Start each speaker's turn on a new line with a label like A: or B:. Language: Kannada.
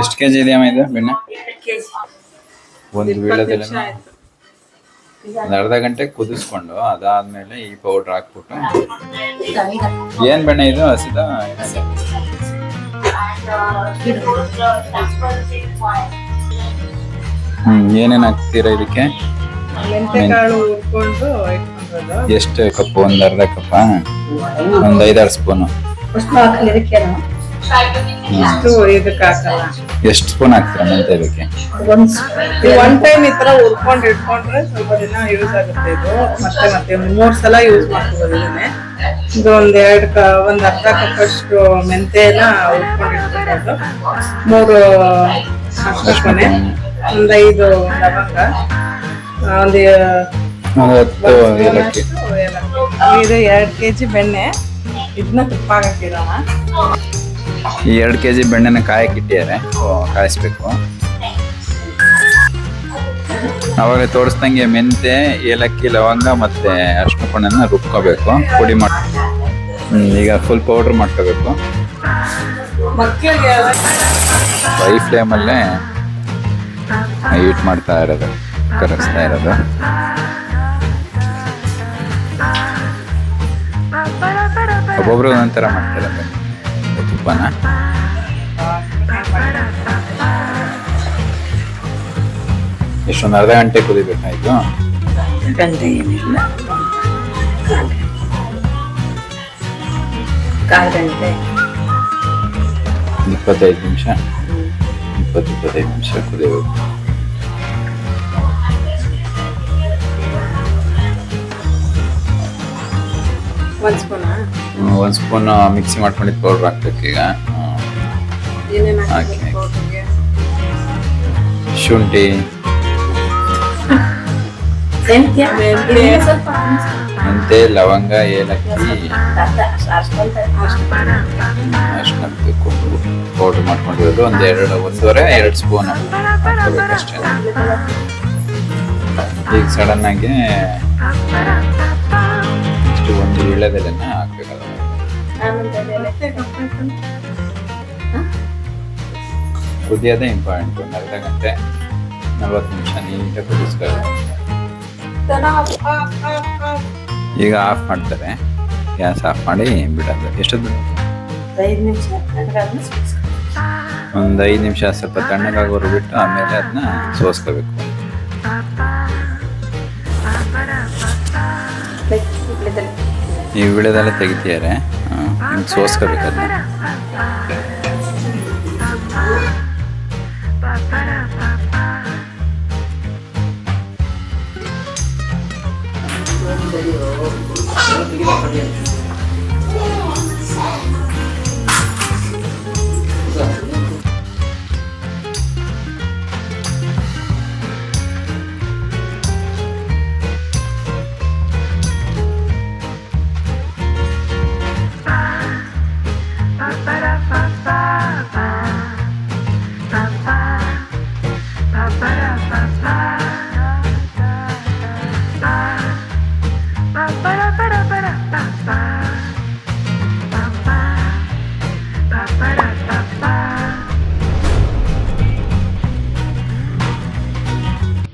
A: ಎಷ್ಟು ಕೆಜಿ ಇದೆಯಮ್ಮ ಇದು ಬೆಣ್ಣೆ?
B: ಕೆಜಿ.
A: ಒಂದು ವೀಳ್ಯದೆಲೆ ಒಂದು ಅರ್ಧ ಗಂಟೆ ಕುದಿಸ್ಕೊಂಡು ಅದಾದ್ಮೇಲೆ ಈ ಪೌಡರ್ ಹಾಕ್ಬಿಟ್ಟು ಏನ್ ಬೆಣ್ಣೆ ಇದು? ಹಸಿದ? ಹ್ಮ್ ಏನೇನ್ ಹಾಕ್ತೀರಾ ಇದಕ್ಕೆ? ಎಷ್ಟು ಕಪ್ ಒಂದ್ ಅರ್ಧ ಕಪ್ಪ? ಒಂದ್ ಐದಾರು ಸ್ಪೂನು.
B: ಅಷ್ಟು
C: ಇದಕ್ಕೆ ಹಾಕಲ್ಲ
A: ಎಷ್ಟು ಸ್ಪೂನ್ ಹಾಕ್ತೀರಾ ಮೆಂತೆ ಇದಕ್ಕೆ?
B: ಒಂದು
C: ಒನ್ ಟೈಮ್ ಈ ತರ ಹುರ್ಕೊಂಡು ಇಟ್ಕೊಂಡ್ರೆ ಸ್ವಲ್ಪ ದಿನ ಯೂಸ್ ಆಗುತ್ತೆ ಇದು. ಮತ್ತೆ ಮತ್ತೆ ಮೂರ್ ಸಲ ಯೂಸ್ ಮಾಡ್ಕೋಬೋದು ಇದನ್ನೇ. ಇದು ಒಂದ್ ಎರಡ್ ಕ ಒಂದ್ ಅರ್ಧ ಕಪ್ಪಷ್ಟು ಮೆಂತೆನ ಹುರ್ಕೊಂಡು ಇಟ್ಕೊಂಡು ಮೂರು ಅಷ್ಟೇ ಒಂದ್ ಐದು ಲವಂಗ. ಒಂದು
A: ಏಲಕ್ಕಿ.
C: ಇದು ಎರಡ್ ಕೆಜಿ ಬೆಣ್ಣೆ. ಇದನ್ನ ತುಪ್ಪ ಹಾಕಿರೋಣ.
A: ಈ ಎರಡು ಕೆ ಜಿ ಬೆಣ್ಣೆನ ಕಾಯಕ್ಕೆ ಇಟ್ಟಿದ್ದಾರೆ ಕಾಯಿಸ್ಬೇಕು. ಅವಾಗ ತೋರಿಸ್ದಂಗೆ ಮೆಂತೆ, ಏಲಕ್ಕಿ, ಲವಂಗ ಮತ್ತೆ ಅರ್ಶಿನ ಪುಣ್ಣನ ರುಬ್ಕೋಬೇಕು. ಪುಡಿ ಮಾಡಿ ಈಗ ಫುಲ್ ಪೌಡ್ರ್ ಮಾಡ್ಕೋಬೇಕು. ಹೈ ಫ್ಲೇಮಲ್ಲೇ ಹೀಟ್ ಮಾಡ್ತಾ ಇರೋದು, ಕರಗಿಸ್ತಾ ಇರೋದು. ಒಬ್ಬೊಬ್ರು ಒಂಥರ ಮಾಡ್ತಾರೆ. ತುಪ್ಪನ ಎಷ್ಟೊಂದು ಅರ್ಧ ಗಂಟೆ ಕುದಿಬೇಕಾಯ್ತು?
B: ಗಂಟೆ ಏನಿಲ್ಲ. ಕಾಲು ಗಂಟೆ.
A: ಇಪ್ಪತ್ತೈದು ನಿಮಿಷ? ಇಪ್ಪತ್ತು ಇಪ್ಪತ್ತೈದು ನಿಮಿಷ ಕುದಿಬೇಕು.
C: ಒಂದು ಸ್ಪೂನ್
A: ಒಂದ್ ಸ್ಪೂನ್ ಮಿಕ್ಸಿ ಮಾಡ್ಕೊಂಡಿದ್ದು ಪೌಡ್ರ್ ಹಾಕ್ಬೇಕು ಈಗ. ಹಾಕಿ. ಶುಂಠಿ. ಮೆಂತೆ ಲವಂಗ ಏಲಕ್ಕಿ.
B: ಅಷ್ಟು
A: ಅಷ್ಟು ಪೌಡ್ರ್ ಮಾಡ್ಕೊಂಡಿರೋದು ಒಂದು ಎರಡು ಒಂದೂವರೆ ಎರಡು ಸ್ಪೂನ್ ಅಷ್ಟೇ. ಈಗ ಸಡನ್ನಾಗಿ ಇಷ್ಟು ಒಂದು ವೀಳ್ಯದೆಲೆನ
C: ಕಪ್ಪು
A: ಕುದಿಯೋದೇ ಇಂಪಾರ್ಟೆಂಟ್ ಒಂದು ಅರ್ಧ ಗಂಟೆ ನಲ್ವತ್ತು ನಿಮಿಷ ನೀಟಾಗಿ ಕುದಿಸ್ಕೊಳ್ಳಿ ಈಗ ಆಫ್ ಮಾಡ್ತಾರೆ ಗ್ಯಾಸ್ ಆಫ್ ಮಾಡಿ ಬಿಡೋದು ಎಷ್ಟೊತ್ತು. ಒಂದು ಐದು ನಿಮಿಷ ಸ್ವಲ್ಪ ತಣ್ಣಗಾಗೋರು ಬಿಟ್ಟು ಆಮೇಲೆ ಅದನ್ನ ಸೋಸ್ಕೋಬೇಕು. ಈ ವಿಳೆದೆಲ್ಲ ತೆಗಿತಿದ್ದಾರೆ हाँ सॉस का करना Thank you. para